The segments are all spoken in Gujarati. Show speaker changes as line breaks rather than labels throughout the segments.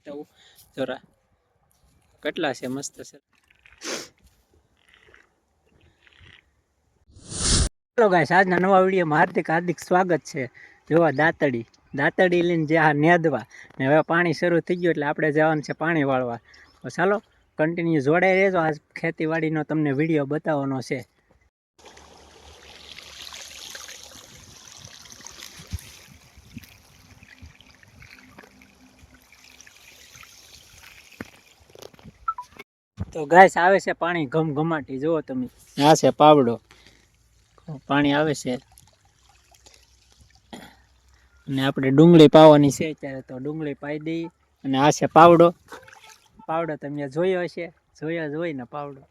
બતાવું. જરા. કેટલા છે? મસ્ત છે. આજના નવા વિડીયોમાં હાર્દિક હાર્દિક સ્વાગત છે. જોવા દાંતડી. દાંતડી લઈને જે આ નેદવા. ને હવે પાણી શરૂ થઈ ગયું એટલે આપણે જવાનું છે પાણી વાળવા. તો ચાલો કન્ટિન્યુ જોડાઈ રહેજો. આજ ખેતીવાડીનો તમને વીડિયો બતાવવાનો છે. તો ગાય આવે છે, પાણી ઘમઘમાટી. જુઓ તમે. આ છે પાવડો. પાણી આવે છે. અને આપણે ડુંગળી પાવાની છે અત્યારે તો ડુંગળી પાઈ દઈ. અને આ છે પાવડો. પાવડો તમે જોયો હશે? જોયો જ હોય ને પાવડો.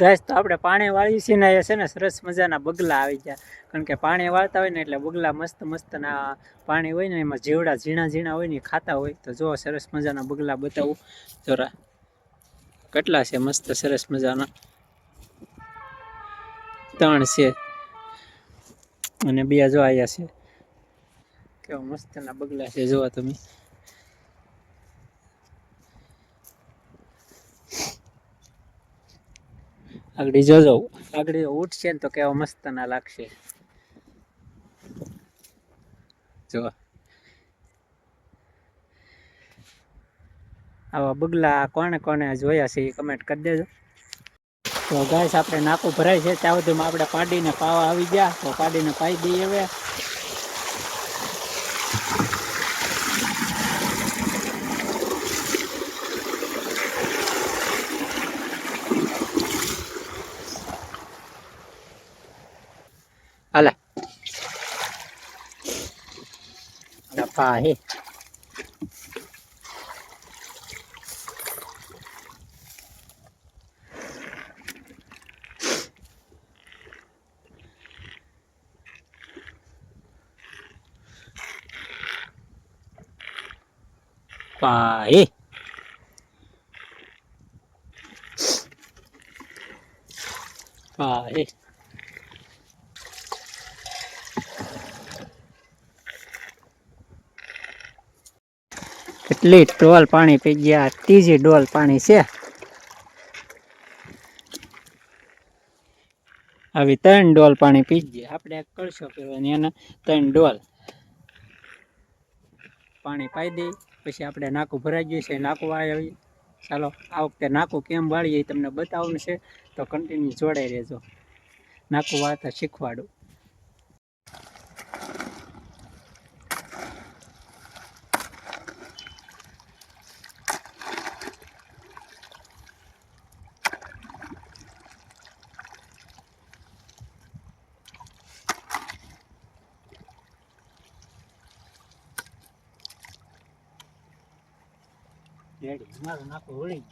ગેસ તો આપણે પાણી વાળી છીએ ને એ છે ને સરસ મજાના બગલા આવી ગયા. કારણ કે પાણી વાળતા હોય ને એટલે બગલા મસ્ત મસ્તના પાણી હોય ને એમાં જીવડા ઝીણા ઝીણા હોય ને ખાતા હોય. તો જો સરસ મજાના બગલા બતાવું. જરા કેટલા છે? મસ્ત સરસ મજાના. ત્રણ છે. અને બે જો આયા છે. કેવા મસ્તના બગલા છે જોવા તમે. આગળ જોજો આગળ ઉઠશે ને તો કેવા મસ્ત ના લાગશે. જો. આવા બગલા કોને કોને જોયા છે એ કમેન્ટ કરી દેજો. તો ગાઈસ આપણે નાકું ભરાય છે. ત્યાં સુધીમાં આપણે પાડીને પાવા આવી ગયા. તો પાડીને પાઈ દઈએ હવે. હાલે. ડફા હે એ પાહે કેટલી ડોલ પાણી પી ગયા. ત્રીજી ડોલ પાણી છે. આવી ત્રણ ડોલ પાણી પી ગયા. આપણે કરશો પીવાની એના ત્રણ ડોલ પાણી પાઈ દઈ પછી આપણે નાકું ભરાઈ ગયું છે નાકું વાળી ચાલો, આ વખતે નાકું કેમ વાળીએ તમને બતાવવાનું છે. તો કન્ટિન્યુ જોડાઈ રહેજો. નાકું વાળતા શીખવાડું. રેડી મારું નાકું વળી